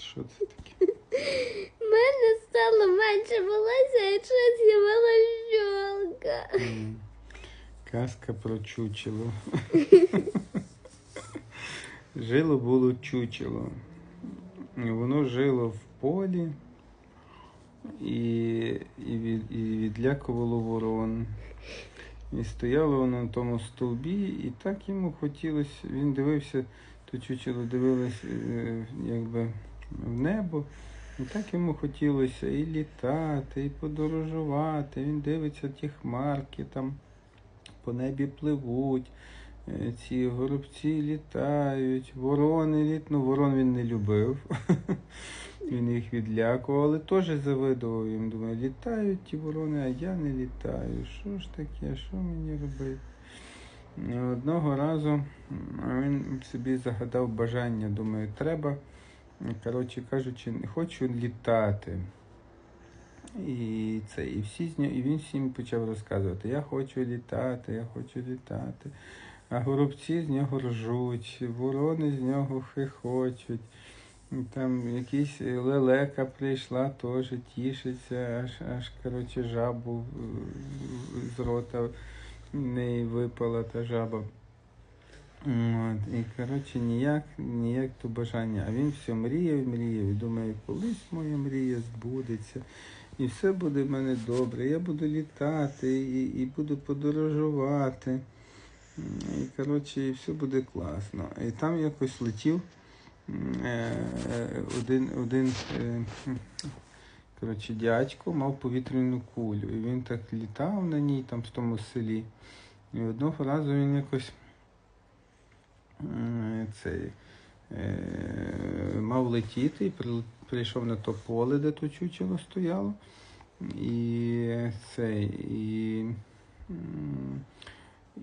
Що це таке? У мене стало менше волосся, якщо з'явилася щолка. Казка про чучело. Жило було чучело. Воно жило в полі і, і, від, і відлякувало ворон. І стояло воно на тому стовбі, і так йому хотілося. Він дивився, то чучело дивилось е, якби в небо. І так йому хотілося і літати, і подорожувати. Він дивиться ті хмарки там по небі пливуть, е, ці горобці літають, ворони літ... Ну, ворон він не любив. Він їх відлякував, але теж завидував їм. Думаю, літають ті ворони, а я не літаю. Що ж таке, що мені робити? І Одного разу він собі загадав бажання, думаю, треба, коротше кажучи, не хочу літати. І це, і всі і він всім почав розказувати, я хочу літати, я хочу літати. А горобці з нього ржуть, ворони з нього хихочуть. Там якийсь лелека прийшла, теж тішиться, аж, аж коротше, жабу е, з рота неї випала та жаба. От, і коротше ніяк, ніяк то бажання. А він все мріяв, мріяв. І думає, колись моя мрія збудеться. І все буде в мене добре. Я буду літати і, і буду подорожувати. І коротше, і все буде класно. І там якось летів е, один, один е, коротше, дядько мав повітряну кулю. І він так літав на ній там в тому селі. І одного разу він якось цей, е, мав летіти і прийшов на то поле, де то чучело стояло. І цей, і,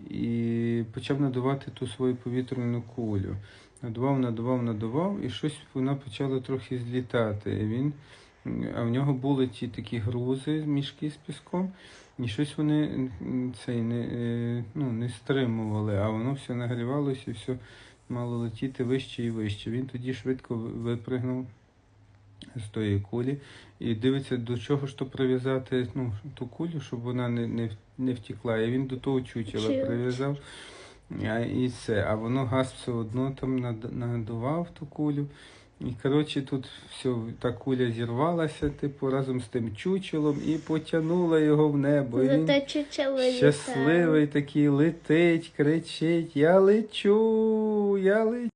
і почав надувати ту свою повітряну кулю. Надував, надував, надував, і щось вона почала трохи злітати. І він, а в нього були ті такі грузи, мішки з піском, і щось вони цей, не, е, ну, не стримували, а воно все нагрівалося і все мало летіти вище і вище. Він тоді швидко випригнув з тої кулі і дивиться, до чого ж то прив'язати ну, ту кулю, щоб вона не, не, не втекла. І він до того чучела прив'язав. А, і це, а воно газ все одно там надував ту кулю. І коротше тут все, та куля зірвалася, типу, разом з тим чучелом і потягнула його в небо. І він чучело літає. щасливий такий летить, кричить: Я лечу, я лечу.